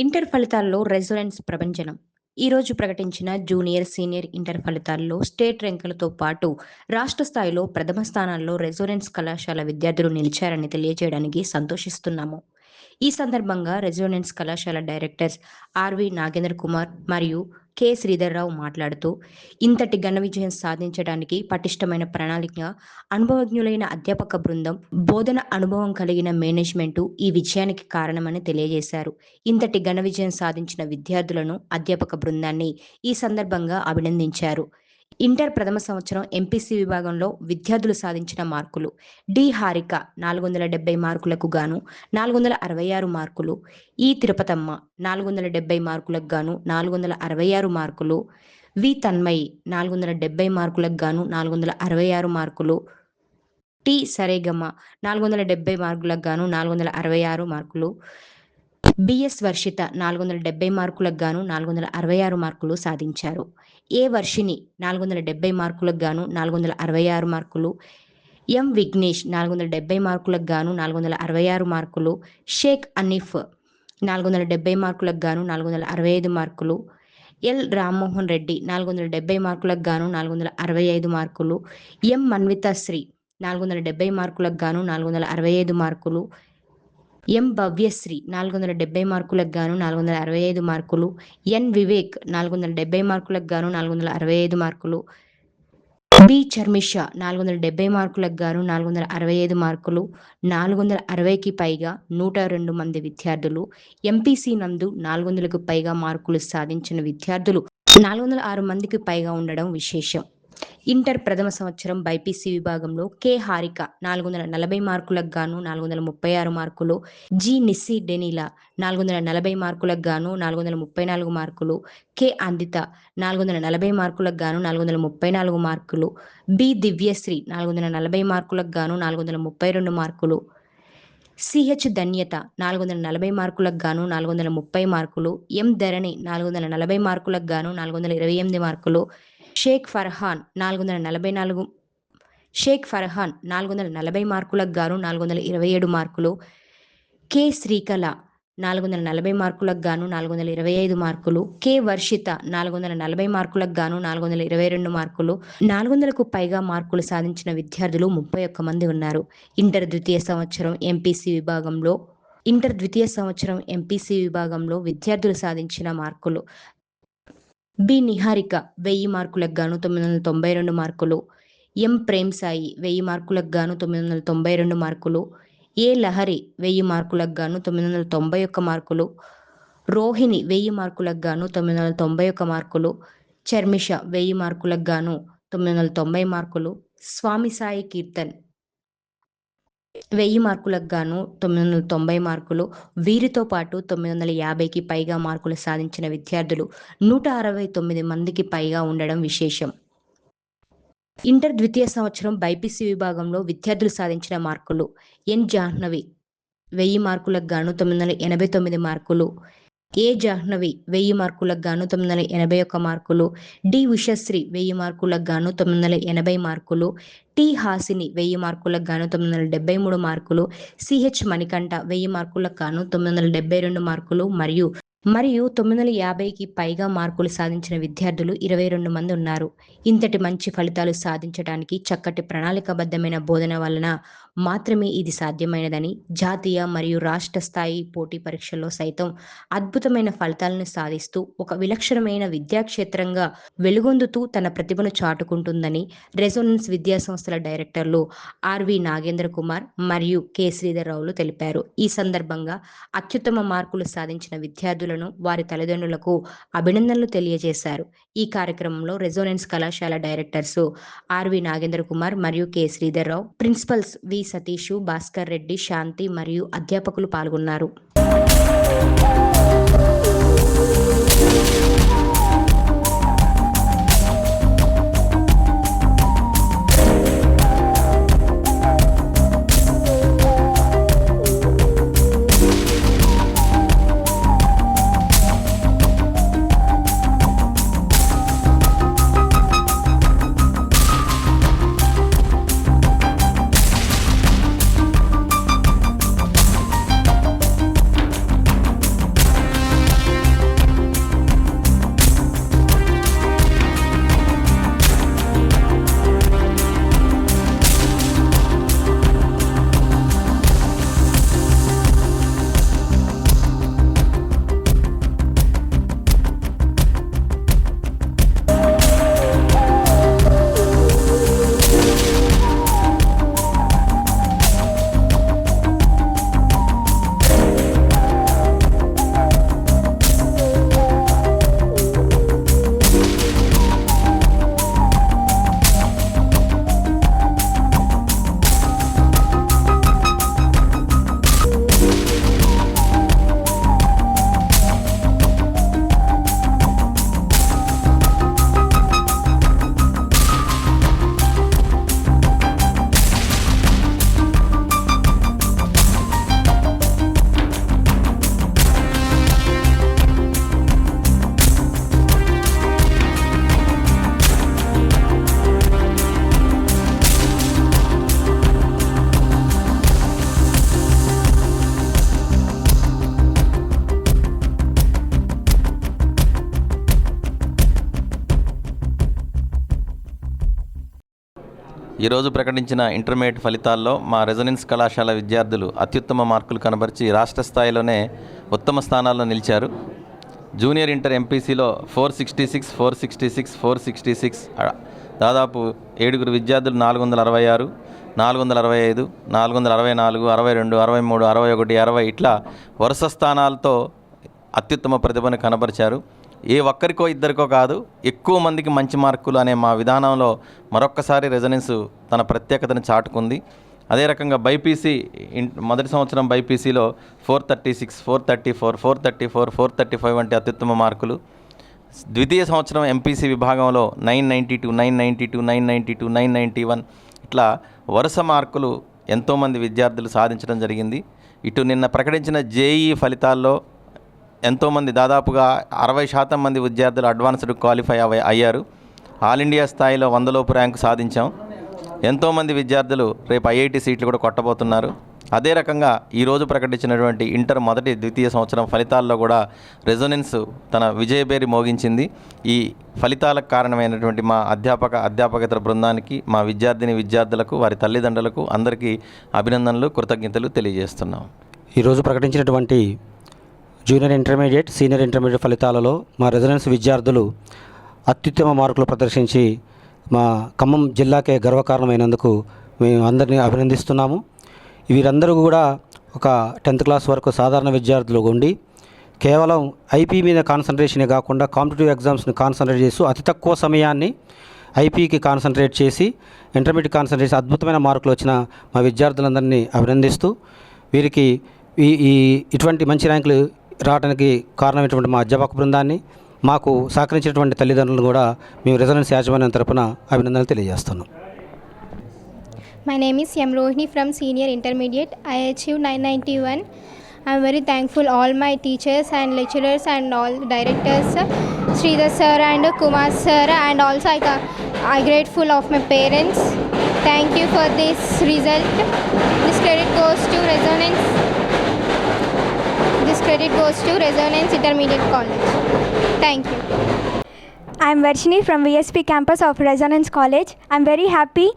Inter ఫలితాల్లో resonance ప్రభంజనం. ఈరోజు ప్రకటించిన జూనియర్ సీనియర్ ఇంటర్ ఫలితాల్లో స్టేట్ ర్యాంకులతో పాటు రాష్ట్ర స్థాయిలో ప్రథమ స్థానాల్లో రెజొనెన్స్ కళాశాల విద్యార్థులు నిలిచారని తెలియజేయడానికి సంతోషిస్తున్నాము. ఈ సందర్భంగా రెజొనెన్స్ కళాశాల డైరెక్టర్స్ ఆర్వి నాగేంద్ర కుమార్ మరియు కె. శ్రీధర్రావు మాట్లాడుతూ ఇంతటి ఘన విజయం సాధించడానికి పటిష్టమైన ప్రణాళిక అనుభవజ్ఞులైన అధ్యాపక బృందం బోధన అనుభవం కలిగిన మేనేజ్మెంటు ఈ విజయానికి కారణమని తెలియజేశారు. ఇంతటి ఘన విజయం సాధించిన విద్యార్థులను అధ్యాపక బృందాన్ని ఈ సందర్భంగా అభినందించారు. ఇంటర్ ప్రథమ సంవత్సరం ఎంపీసీ విభాగంలో విద్యార్థులు సాధించిన మార్కులు. డి హారిక నాలుగు వందల డెబ్బై మార్కులకు గాను నాలుగు వందల అరవై ఆరు మార్కులు. ఈ తిరుపతమ్మ నాలుగు వందల డెబ్బై మార్కులకు గాను నాలుగు వందల అరవై ఆరు మార్కులు. వి తన్మయి నాలుగు వందల డెబ్బై మార్కులకు గాను నాలుగు వందల అరవై ఆరు మార్కులు. టి సరేగమ్మ నాలుగు వందల డెబ్బై మార్కులకు గాను నాలుగు వందల అరవై ఆరు మార్కులు. బిఎస్ వర్షిత నాలుగు వందల డెబ్బై మార్కులకు గాను నాలుగు వందల అరవై ఆరు మార్కులు సాధించారు ఏ వర్షిని నాలుగు వందల డెబ్బై మార్కులకు గాను నాలుగు వందల అరవై ఆరు మార్కులు ఎం విఘ్నేష్ నాలుగు వందల డెబ్బై మార్కులకు గాను నాలుగు వందల అరవై ఆరు మార్కులు షేక్ అనీఫ్ నాలుగు వందల డెబ్బై మార్కులకు గాను నాలుగు వందల అరవై ఐదు మార్కులు ఎల్ రామ్మోహన్ రెడ్డి నాలుగు వందల డెబ్బై మార్కులకు గాను నాలుగు వందల అరవై ఐదు మార్కులు ఎం మన్వితాశ్రీ నాలుగు వందల డెబ్బై మార్కులకు గాను నాలుగు వందల అరవై ఐదు మార్కులు ఎం భవ్యశ్రీ నాలుగు వందల డెబ్బై మార్కులకు గాను నాలుగు వందల అరవై ఐదు మార్కులు. ఎన్ వివేక్ నాలుగు వందల డెబ్బై మార్కులకు గాను నాలుగు వందల అరవై ఐదు మార్కులు. బి చర్మిష నాలుగు వందల డెబ్బై మార్కులకు గాను నాలుగు వందల అరవై ఐదు మార్కులు. నాలుగు వందల అరవైకి పైగా నూట రెండు మంది విద్యార్థులు. ఎంపీసీ నందు నాలుగు వందలకు పైగా మార్కులు సాధించిన విద్యార్థులు. నాలుగు వందల ఆరు మందికి పైగా ఉండడం విశేషం. ఇంటర్ ప్రథమ సంవత్సరం బైపీసీ విభాగంలో కె హారిక నాలుగు వందల నలభై మార్కులకు గాను నాలుగు వందల ముప్పై ఆరు మార్కులు జి నిస్సి డెనీలా నాలుగు వందల నలభై మార్కులకు గాను నాలుగు వందల ముప్పై నాలుగు మార్కులు కె అందిత నాలుగు వందల నలభై మార్కులకు గాను నాలుగు వందల ముప్పై నాలుగు మార్కులు బి దివ్యశ్రీ నాలుగు వందల నలభై మార్కులకు గాను నాలుగు వందల ముప్పై రెండు మార్కులు సిహెచ్ ధన్యత నాలుగు వందల నలభై మార్కులకు గాను నాలుగు వందల ముప్పై మార్కులు ఎం ధరణి నాలుగు వందల నలభై మార్కులకు గాను నాలుగు వందల ఇరవై ఎనిమిది మార్కులు షేక్ ఫర్హాన్ నాలుగు వందల నలభై నాలుగు షేక్ ఫర్హాన్ నాలుగు వందల నలభై మార్కులకు గాను నాలుగు వందల ఇరవై ఏడు మార్కులు కె శ్రీకళ నాలుగు వందల నలభై మార్కులకు గాను నాలుగు వందల ఇరవై ఐదు మార్కులు కె వర్షిత నాలుగు వందల నలభై మార్కులకు గాను నాలుగు వందల ఇరవై రెండు మార్కులు నాలుగు వందలకు పైగా మార్కులు సాధించిన విద్యార్థులు ముప్పై ఒక్క మంది ఉన్నారు. ఇంటర్ ద్వితీయ సంవత్సరం ఎంపీసీ విభాగంలో ఇంటర్ ద్వితీయ సంవత్సరం ఎంపీసీ విభాగంలో విద్యార్థులు సాధించిన మార్కులు బి నిహారిక వెయ్యి మార్కులకు గాను తొమ్మిది వందల తొంభై రెండు మార్కులు. ఎం ప్రేమ్ సాయి వెయ్యి మార్కులకు గాను తొమ్మిది వందల తొంభై రెండు మార్కులు. ఏ లహరి వెయ్యి మార్కులకు గాను తొమ్మిది వందల తొంభై ఒక్క మార్కులు. రోహిణి వెయ్యి మార్కులకు గాను తొమ్మిది వందల తొంభై ఒక్క మార్కులు. చర్మిష వెయ్యి మార్కులకు గాను తొమ్మిది వందల తొంభై మార్కులు. స్వామి సాయి కీర్తన్ వెయ్యి మార్కులకు గాను తొమ్మిది వందల తొంభై మార్కులు వీరితో పాటు తొమ్మిది వందల యాభైకి పైగా మార్కులు సాధించిన విద్యార్థులు నూట అరవై తొమ్మిది మందికి పైగా ఉండడం విశేషం. ఇంటర్ ద్వితీయ సంవత్సరం బైపీసీ విభాగంలో విద్యార్థులు సాధించిన మార్కులు ఎన్. జాహ్నవి. వెయ్యి మార్కులకు గాను తొమ్మిది వందల ఎనభై తొమ్మిది మార్కులు ఏ జాహ్నవి వెయ్యి మార్కులకు గాను తొమ్మిది వందల ఎనభై ఒక్క మార్కులు? డి ఉషశ్రీ వెయ్యి మార్కులకు గాను తొమ్మిది వందల ఎనభై మార్కులు. టి హాసిని వెయ్యి మార్కులకు గాను తొమ్మిది వందల డెబ్బై మూడు మార్కులు. సిహెచ్ మణికంఠ వెయ్యి మార్కులకు గాను తొమ్మిది వందల డెబ్బై రెండు మార్కులు. మరియు మరియు తొమ్మిది వందల యాభైకి పైగా మార్కులు సాధించిన విద్యార్థులు ఇరవై రెండు మంది ఉన్నారు. ఇంతటి మంచి ఫలితాలు సాధించడానికి చక్కటి ప్రణాళికాబద్ధమైన బోధన వలన మాత్రమే ఇది సాధ్యమైనదని జాతీయ మరియు రాష్ట్ర స్థాయి పోటీ పరీక్షల్లో సైతం అద్భుతమైన ఫలితాలను సాధిస్తూ ఒక విలక్షణమైన విద్యాక్షేత్రంగా వెలుగొందుతూ తన ప్రతిభను చాటుకుంటుందని రెసోనెన్స్ విద్యా సంస్థల డైరెక్టర్లు ఆర్వి నాగేంద్ర కుమార్ మరియు కె. శ్రీధర్రావులు తెలిపారు. ఈ సందర్భంగా అత్యుత్తమ మార్కులు సాధించిన విద్యార్థులు విద్యార్థులను వారి తల్లిదండ్రులకు అభినందనలు తెలియజేశారు. ఈ కార్యక్రమంలో రెజోనెన్స్ కళాశాల డైరెక్టర్స్ ఆర్వి నాగేంద్ర కుమార్ మరియు K. Sridhar Rao principals V. Satish Bhaskar Reddy Shanti మరియు అధ్యాపకులు పాల్గొన్నారు. ఈరోజు ప్రకటించిన ఇంటర్మీడియట్ ఫలితాల్లో మా రెజనెన్స్ కళాశాల విద్యార్థులు అత్యుత్తమ మార్కులు కనబరిచి రాష్ట్ర స్థాయిలోనే ఉత్తమ స్థానాల్లో నిలిచారు. Junior inter ఎంపీసీలో four sixty six four sixty six four sixty six దాదాపు ఏడుగురు విద్యార్థులు నాలుగు వందల అరవై ఆరు నాలుగు వందల అరవై ఐదు నాలుగు వందల అరవై నాలుగు అరవై రెండు అరవై మూడు అరవై ఒకటి అరవై ఇట్లా వరుస స్థానాలతో అత్యుత్తమ ప్రతిభను కనబరిచారు. ఏ ఒక్కరికో ఇద్దరికో కాదు ఎక్కువ మందికి మంచి మార్కులు అనే మా విధానంలో మరొక్కసారి రెజనెన్స్ తన ప్రత్యేకతను చాటుకుంది. అదే రకంగా బైపీసీ మొదటి సంవత్సరం బైపీసీలో four thirty six four thirty four four thirty four four thirty five వంటి అత్యుత్తమ మార్కులు. ద్వితీయ సంవత్సరం ఎంపీసీ విభాగంలో nine ninety two nine ninety two nine ninety two nine ninety one ఇట్లా వరుస మార్కులు ఎంతోమంది విద్యార్థులు సాధించడం జరిగింది. ఇటు నిన్న ప్రకటించిన జేఈ ఫలితాల్లో ఎంతోమంది దాదాపుగా అరవై శాతం మంది విద్యార్థులు అడ్వాన్స్డ్ క్వాలిఫై అవ అయ్యారు. ఆల్ ఇండియా స్థాయిలో వందలోపు ర్యాంకు సాధించాం. ఎంతోమంది విద్యార్థులు రేపు ఐఐటి సీట్లు కూడా కొట్టబోతున్నారు. అదే రకంగా ఈరోజు ప్రకటించినటువంటి ఇంటర్ మొదటి ద్వితీయ సంవత్సరం ఫలితాల్లో కూడా రెజొనెన్స్ తన విజయబేరి మోగించింది. ఈ ఫలితాలకు కారణమైనటువంటి మా అధ్యాపక అధ్యాపకేతర బృందానికి మా విద్యార్థిని విద్యార్థులకు వారి తల్లిదండ్రులకు అందరికీ అభినందనలు కృతజ్ఞతలు తెలియజేస్తున్నాం. ఈరోజు ప్రకటించినటువంటి జూనియర్ ఇంటర్మీడియట్ సీనియర్ ఇంటర్మీడియట్ ఫలితాలలో మా రెసిడెన్స్ విద్యార్థులు అత్యుత్తమ మార్కులు ప్రదర్శించి మా ఖమ్మం జిల్లాకే గర్వకారణమైనందుకు మేము అందరినీ అభినందిస్తున్నాము. వీరందరూ కూడా ఒక టెన్త్ క్లాస్ వరకు సాధారణ విద్యార్థులు ఉండి కేవలం ఐపీ మీద కాన్సన్ట్రేషనే కాకుండా కాంపిటేటివ్ ఎగ్జామ్స్ని కాన్సన్ట్రేట్ చేస్తూ అతి తక్కువ సమయాన్ని ఐపీకి కాన్సన్ట్రేట్ చేసి ఇంటర్మీడియట్ కాన్సన్ట్రేట్ చేసి అద్భుతమైన మార్కులు వచ్చిన మా విద్యార్థులందరినీ అభినందిస్తూ వీరికి ఈ ఈ ఇటువంటి మంచి ర్యాంకులు రావడానికి కారణమైనటువంటి మా అధ్యాపక బృందాన్ని మాకు సహకరించినటువంటి తల్లిదండ్రులను కూడా మేము రెసిడెన్స్ యాజమాన్యం తరపున అభినందనలు తెలియజేస్తున్నాం. My name is M Rohini from senior intermediate I achieve nine ninety one I'm very thankful all my teachers and lecturers and all directors Sridhar sir and Kumar sir and also I I grateful of my parents thank you for this result this credit goes to Resonance credit goes to Resonance Intermediate College. Thank you. I'm Varshini from VSP campus of Resonance College. I'm very happy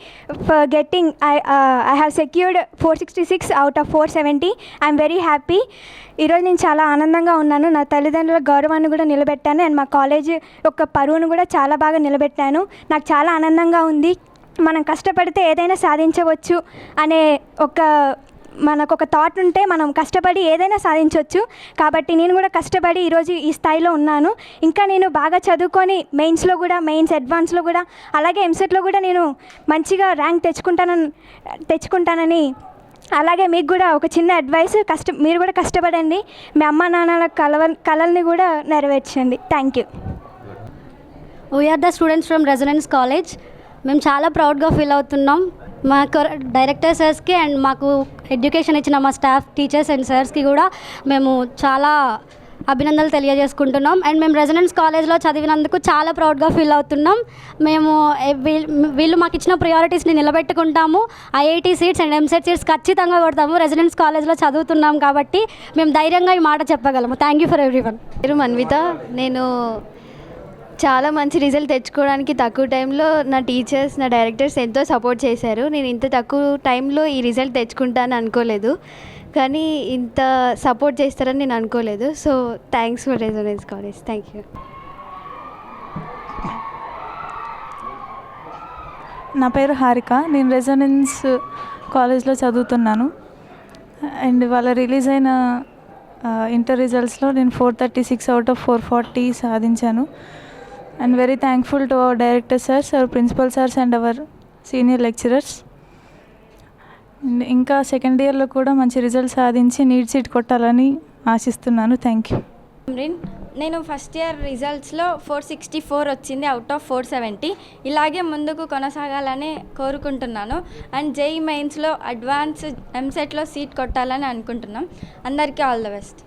for getting, I, uh, I have secured 466 out of 470. I'm very happy. ఈరోజు నేను చాలా ఆనందంగా ఉన్నాను నా తల్లిదండ్రుల గౌరవాన్ని కూడా నిలబెట్టాను and మా కాలేజ్ యొక్క పరువును కూడా చాలా బాగా నిలబెట్టాను నాకు చాలా ఆనందంగా ఉంది మనం కష్టపడితే ఏదైనా సాధించవచ్చు అనే ఒక మనకు ఒక థాట్ ఉంటే మనం కష్టపడి ఏదైనా సాధించవచ్చు కాబట్టి నేను కూడా కష్టపడి ఈరోజు ఈ స్థాయిలో ఉన్నాను. ఇంకా నేను బాగా చదువుకొని మెయిన్స్లో కూడా మెయిన్స్ అడ్వాన్స్లో కూడా అలాగే ఎంసెట్లో కూడా నేను మంచిగా ర్యాంక్ తెచ్చుకుంటానని తెచ్చుకుంటానని అలాగే మీకు కూడా ఒక చిన్న అడ్వైస్ కష్ట మీరు కూడా కష్టపడండి. మీ అమ్మ నాన్నల కలవ కలల్ని కూడా నెరవేర్చండి. Thank you we're the students from Resonance college మేము చాలా ప్రౌడ్గా ఫీల్ అవుతున్నాం. మా డైరెక్టర్ సార్స్కి అండ్ మాకు ఎడ్యుకేషన్ ఇచ్చిన మా స్టాఫ్ టీచర్స్ అండ్ సార్స్కి కూడా మేము చాలా అభినందనలు తెలియజేసుకుంటున్నాం. అండ్ మేము రెసిడెన్స్ కాలేజ్లో చదివినందుకు చాలా ప్రౌడ్గా ఫీల్ అవుతున్నాం. మేము వీళ్ళు మాకు ఇచ్చిన ప్రియారిటీస్ని నిలబెట్టుకుంటాము. IIT seats and EAMCET seats ఖచ్చితంగా కొడతాము. రెసిడెన్స్ కాలేజ్లో చదువుతున్నాం కాబట్టి మేము ధైర్యంగా ఈ మాట చెప్పగలము. Thank you for everyone పేరు మన్విత. నేను చాలా మంచి రిజల్ట్ తెచ్చుకోవడానికి తక్కువ టైంలో నా టీచర్స్ నా డైరెక్టర్స్ ఎంతో సపోర్ట్ చేశారు. నేను ఇంత తక్కువ టైంలో ఈ రిజల్ట్ తెచ్చుకుంటాను అనుకోలేదు. కానీ ఇంత సపోర్ట్ చేస్తారని నేను అనుకోలేదు. So thanks for Resonance college thank you నా పేరు హారిక. నేను రెజొనెన్స్ కాలేజ్లో చదువుతున్నాను. అండ్ వాళ్ళ రిలీజ్ అయిన ఇంటర్ రిజల్ట్స్లో నేను four thirty six out of four forty సాధించాను. And very thankful to our director sirs our principal sirs and our senior lecturers and ఇంకా సెకండ్ ఇయర్లో కూడా మంచి రిజల్ట్ సాధించి నీట్ సీట్ కొట్టాలని ఆశిస్తున్నాను. థ్యాంక్ యూ నేను ఫస్ట్ ఇయర్ రిజల్ట్స్లో ఫోర్ సిక్స్టీ ఫోర్ వచ్చింది అవుట్ ఆఫ్ ఫోర్ సెవెంటీ ఇలాగే ముందుకు కొనసాగాలని కోరుకుంటున్నాను. అండ్ జేఈ మెయిన్స్లో అడ్వాన్స్ ఎంసెట్లో సీట్ కొట్టాలని అనుకుంటున్నాం. అందరికీ ఆల్ ద బెస్ట్